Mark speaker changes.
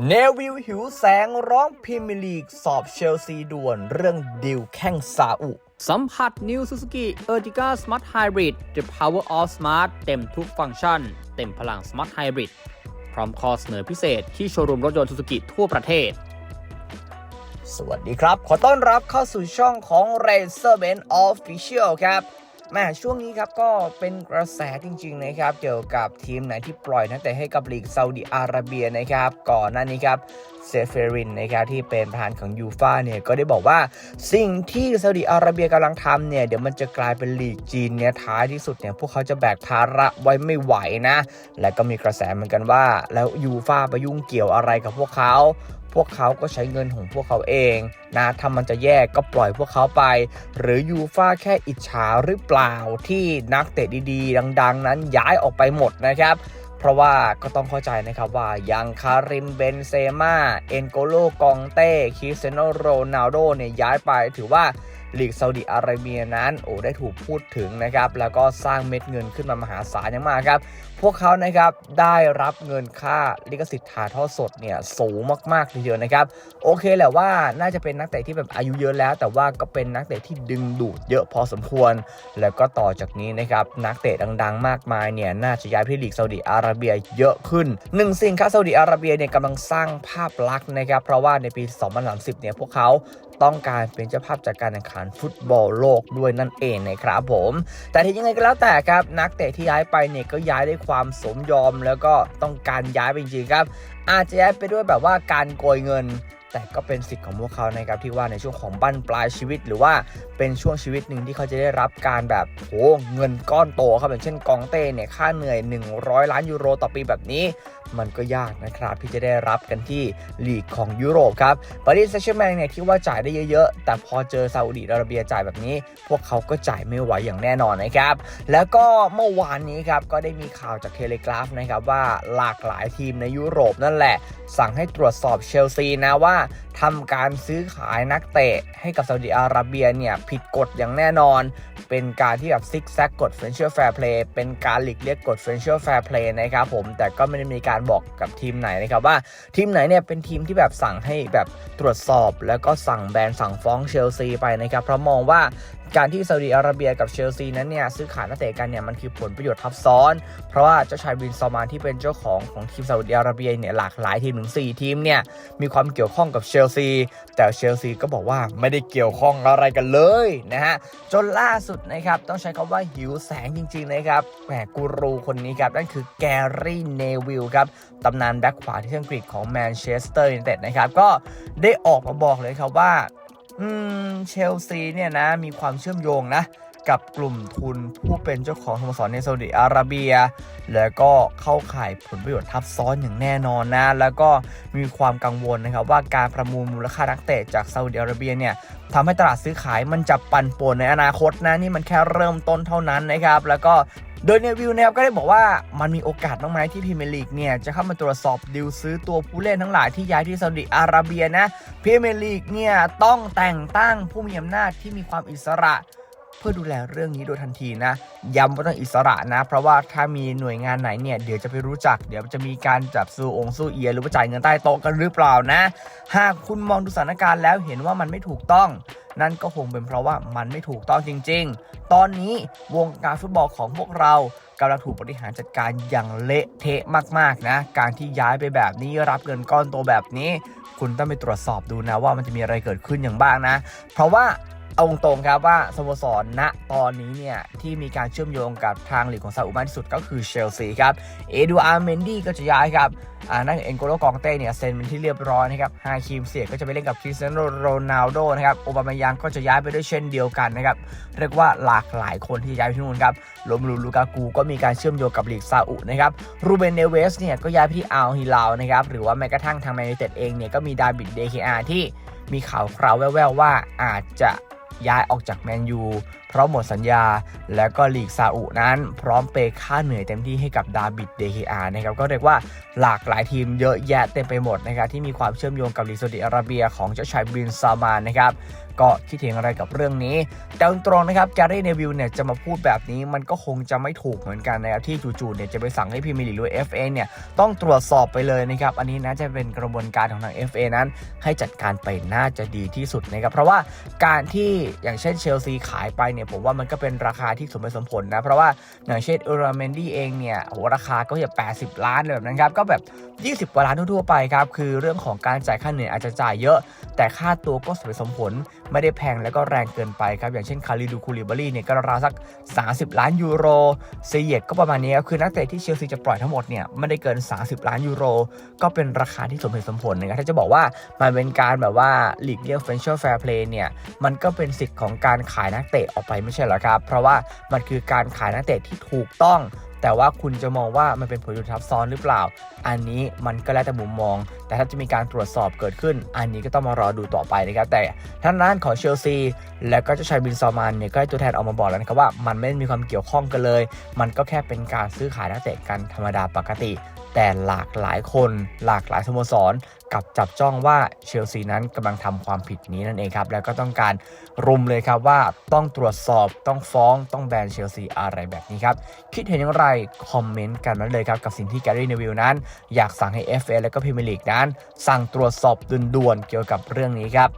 Speaker 1: เนวิลหิวแสงร้องพรีเมียร์ลีก สอบเชลซีด่วนเรื่องดิวแข้งซาอุ
Speaker 2: สัมผัส New Suzuki Ertiga Smart Hybrid The Power of Smart เต็มทุกฟังก์ชัน เต็มพลัง Smart Hybrid พร้อมข้อเสนอพิเศษที่โชว์รูมรถยนต์ Suzuki ทั่วประเทศ
Speaker 1: สวัสดีครับ ขอต้อนรับเข้าสู่ช่องของ Racer b e n Official ครับ แม่ช่วงนี้ครับก็เป็นกระแสจริง ๆ นะครับ เกี่ยวกับทีมไหนที่ปล่อยนักเตะให้กับลีกซาอุดิอาระเบียนะครับ ก่อนหน้านี้ครับเซเฟรินนะครับที่เป็นประธานของยูฟาเนี่ยก็ได้บอกว่าสิ่งที่ซาอุดิอาระเบียกำลังทำเนี่ยเดี๋ยวมันจะกลายเป็นลีกจีนเนี่ยท้ายที่สุดเนี่ยพวกเขาจะแบกภาระไว้ไม่ไหวนะ และก็มีกระแสเหมือนกันว่า แล้วยูฟาไปยุ่งเกี่ยวอะไรกับพวกเขา พวกเขาก็ใช้เงินของพวกเขาเองนะถ้ามันจะแยกก็ปล่อยพวกเขาไป หรือยูฟ่าแค่อิจฉาหรือเปล่าที่นักเตะดีๆ ดัง ๆ นั้นย้ายออกไปหมดนะครับเพราะว่าก็ต้องเข้าใจนะครับว่ายังคาริมเบนเซม่าเอนโกโลกองเต้คริสเซโนโรนัลโดเนี่ยย้ายไปถือว่าลีกซาอุดิอาระเบียนั้นโอ้ได้ถูกพูดถึงนะครับ แล้วก็สร้างเม็ดเงินขึ้นมามหาศาลอย่างมากครับ พวกเขานะครับได้รับเงินค่าลิขสิทธิ์ถ่ายทอดสดเนี่ยสูงมากๆทีเดียวนะครับ โอเคแหละว่าน่าจะเป็นนักเตะที่แบบอายุเยอะแล้ว แต่ว่าก็เป็นนักเตะที่ดึงดูดเยอะพอสมควร แล้วก็ต่อจากนี้นะครับนักเตะดังๆ มากมายเนี่ยน่าจะย้ายไปลีกซาอุดิอาระเบียเยอะขึ้นหนึ่งสิ่งครับซาอุดิอาระเบียเนี่ยกำลังสร้างภาพลักษณ์นะครับเพราะว่าในปี 2030 เนี่ยพวกเขาต้องการเป็นเจ้าภาพจากการแข่งขันฟุตบอลโลกด้วยนั่นเองนะครับผม แต่ที่ยังไงก็แล้วแต่ครับนักเตะที่ย้ายไปเนี่ยก็ย้ายด้วยความความสมยอมแล้วก็ต้องการย้ายไปจริงๆครับ อาจจะย้ายไปด้วยแบบว่าการโกยเงิน แต่ก็เป็นสิทธิ์ของพวกเขานะครับที่ว่าในช่วงของบั้นปลายชีวิต หรือว่าเป็นช่วงชีวิตหนึ่งที่เขาจะได้รับการแบบโหเงินก้อนโตครับอย่างเช่นกองเต้เนี่ยค่าเหนื่อย 100 ล้านยูโรต่อปีแบบนี้ มันก็ยากนะครับที่จะได้รับกันที่ลีกของยุโรปครับปารีสแซงต์แชร์แมงเนี่ยที่ว่าจ่ายได้เยอะๆ แต่พอเจอซาอุดิอาระเบียจ่ายแบบนี้ พวกเขาก็จ่ายไม่ไหวอย่างแน่นอนนะครับแล้วก็เมื่อวานนี้ครับก็ได้มีข่าวจากเทเลกราฟนะครับว่าหลากหลายทีมในยุโรปนั่นแหละ สั่งให้ตรวจสอบเชลซีนะว่าทำการซื้อขายนักเตะให้กับซาอุดิอาระเบียเนี่ยผิดกฎอย่างแน่นอน เป็นการที่แบบซิกแซกกฎ f r e n c h Fair Play เป็นการหลีกเลี่ยงกฎ f r e n c h Fair Play นะครับผมแต่ก็ไม่ได้มีการบอกกับทีมไหนนะครับว่าทีมไหนเนี่ยเป็นทีมที่แบบสั่งให้แบบตรวจสอบ แล้วก็สั่งแบนสั่งฟ้องเชลซีไปนะครับเพราะมองว่าการที่ซาอุดิอาระเบียกับเชลซีนั้นเนี่ยซื้อขายนักเตะกันเนี่ยมันคือผลประโยชน์ทับซ้อน เพราะว่าเจ้าชายวินซอมานที่เป็นเจ้าของของทีมซาอุดิอาระเบียเนี่ยหลากหลายทีมถึง4ทีมเนี่ยมีความเกี่ยวข้องกับเชลซี แต่เชลซีก็บอกว่าไม่ได้เกี่ยวข้องอะไรกันเลยนะฮะ จนล่าสุดนะครับ ต้องใช้คำว่าหิวแสงจริงๆนะครับแหมกูรูคนนี้ครับ นั่นคือแกรี่เนวิลครับตำนานแบ็คขวาที่อังกฤษของแมนเชสเตอร์ยูไนเต็ดนะครับ ก็ได้ออกมาบอกเลยครับว่าอืมเชลซีเนี่ยนะมีความเชื่อมโยงนะ กับกลุ่มทุนผู้เป็นเจ้าของสโมสรในซาอุดิอาระเบีย แล้วก็เข้าข่ายผลประโยชน์ทับซ้อนอย่างแน่นอนนะ แล้วก็มีความกังวลนะครับว่าการประมูลมูลค่านักเตะจากซาอุดิอาระเบียเนี่ยทำให้ตลาดซื้อขายมันจะปั่นป่วนในอนาคตนะนี่มันแค่เริ่มต้นเท่านั้นนะครับ แล้วก็โดยเนวิลนะครับก็ได้บอกว่ามันมีโอกาสบ้างไหมที่พรีเมียร์ลีกเนี่ยจะเข้ามาตรวจสอบดิวซื้อตัวผู้เล่นทั้งหลายที่ย้ายที่ซาอุดิอาระเบียนะพรีเมียร์ลีกเนี่ยต้องแต่งตั้งผู้มีอำนาจที่มีความอิสระ เพื่อดูแลเรื่องนี้โดยทันทีนะ ย้ำว่าต้องอิสระนะ เพราะว่าถ้ามีหน่วยงานไหนเนี่ยเดี๋ยวจะไปรู้จัก เดี๋ยวจะมีการจับซูองซูเอีย หรือว่าจ่ายเงินใต้โต๊ะกันหรือเปล่านะ หากคุณมองดูสถานการณ์แล้วเห็นว่ามันไม่ถูกต้อง นั่นก็คงเป็นเพราะว่ามันไม่ถูกต้องจริง ๆ ตอนนี้วงการฟุตบอลของพวกเรากำลังถูกบริหารจัดการอย่างเละเทะมากๆนะ การที่ย้ายไปแบบนี้รับเงินก้อนโตแบบนี้ คุณต้องไปตรวจสอบดูนะว่ามันจะมีอะไรเกิดขึ้นอย่างบ้างนะ เพราะว่า เอาตรงๆครับว่าสโมสรณตอนนี้เนี่ย ที่มีการเชื่อมโยงกับทางหลีกของซาอุมากที่สุดก็คือเชลซีครับ เอดูอาร์เมนดี้ก็จะย้ายครับอ่านั่นเอ็นโกโลกองเต้เนี่ยเซ็นเป็นที่เรียบร้อยนะครับฮาคิมเสียก็จะไปเล่นกับคริสเตียโนโรนัลโดนะครับโอบามายังก็จะย้ายไปด้วยเช่นเดียวกันนะครับ เรียกว่าหลากหลายคนที่ย้ายไปที่นู่นครับลมลูลูกากูก็มีการเชื่อมโยงกับลีกซาอุนะครับรูเบนเนเวสเนี่ยก็ย้ายไปที่อัลฮิลาลนะครับหรือว่าแม้กระทั่งทางแมนยูเต็ดเองเนี่ยก็มีดาบิดเดเคอาที่มีข่าวคราวแว่วๆว่าอาจจะ ย้ายออกจากแมนยูเพราะหมดสัญญา แล้วก็ลีกซาอุนั้น พร้อมเปย์ค่าเหนื่อยเต็มที่ให้กับดาบิดเดฮิอานะครับก็เรียกว่าหลากหลายทีมเยอะแยะเต็มไปหมดนะครับที่มีความเชื่อมโยงกับลีกซาอุดิอาระเบียของเจ้าชายบินซามานนะครับก็คิดเห็นอะไรกับเรื่องนี้ แต่ตรงนะครับแกรี่เนวิลเนี่ยจะมาพูดแบบนี้มันก็คงจะไม่ถูกเหมือนกันนะครับที่จู่ๆเนี่ยจะไปสั่งให้พรีเมลีหรือ FA เนี่ยต้องตรวจสอบไปเลยนะครับอันนี้น่าจะเป็นกระบวนการของทาง FA นั้น ให้จัดการไปน่าจะดีที่สุดนะครับเพราะว่าการที่อย่างเช่นเชลซีขายไปเนี่ยผมว่ามันก็เป็นราคาที่สมเหตุสมผลนะ เพราะว่าอย่างเช่นเอราเมนดี้เองเนี่ยโหราคาก็จะ80 ล้านเลยแบบนั้นครับก็แบบ 20กว่าล้านทั่วๆไปครับคือเรื่องของการจ่ายค่าเหนื่อยอาจจะจ่ายเยอะ แต่ค่าตัวก็สมเหตุสมผลไม่ได้แพงแล้วก็แรงเกินไปครับอย่างเช่นคาริดูคูลิบารีเนี่ยก็ราวสัก 30 ล้านยูโรเซเยตก็ประมาณนี้ครับคือนักเตะที่เชลซีจะปล่อยทั้งหมดเนี่ยไม่ได้เกิน 30 ล้านยูโร ก็เป็นราคาที่สมเหตุสมผลนะครับถ้าจะบอกว่ามันเป็นการแบบว่าหลีกเลี่ยง financial fair play เนี่ยมันก็เป็นสิทธิ์ของการขายนักเตะออกไปไม่ใช่เหรอครับ เพราะว่ามันคือการขายนักเตะที่ถูกต้อง แต่ว่าคุณจะมองว่ามันเป็นผลยชน์ทับซ้อนหรือเปล่า อันนี้มันก็แล้วแต่มุมมอง แต่ถ้าจะมีการตรวจสอบเกิดขึ้น อันนี้ก็ต้องมารอดูต่อไปนะครับ แต่ท่างด้นของเชลซี แล้วก็เจ้าชายบินซอมานเนี่ยก็ให้ตัวแทนออกมาบอกแล้วนะครับว่ามันไม่ได้มีความเกี่ยวข้องกันเลย มันก็แค่เป็นการซื้อขายนักเตะกันธรรมดาปกติ แต่หลากหลายคนหลากหลายสโมสรกับจับจ้องว่าเชลซีนั้นกำลังทำความผิดนี้นั่นเองครับ แล้วก็ต้องการรุมเลยครับว่าต้องตรวจสอบต้องฟ้องต้องแบนเชลซีอะไรแบบนี้ครับ คิดเห็นอย่างไร คอมเมนต์กันมาเลยครับ กับสิ่งที่แกรี่เนวิลนั้น อยากสั่งให้ FA และก็พรีเมียร์ลีกนั้น สั่งตรวจสอบด่วนๆเกี่ยวกับเรื่องนี้ครับ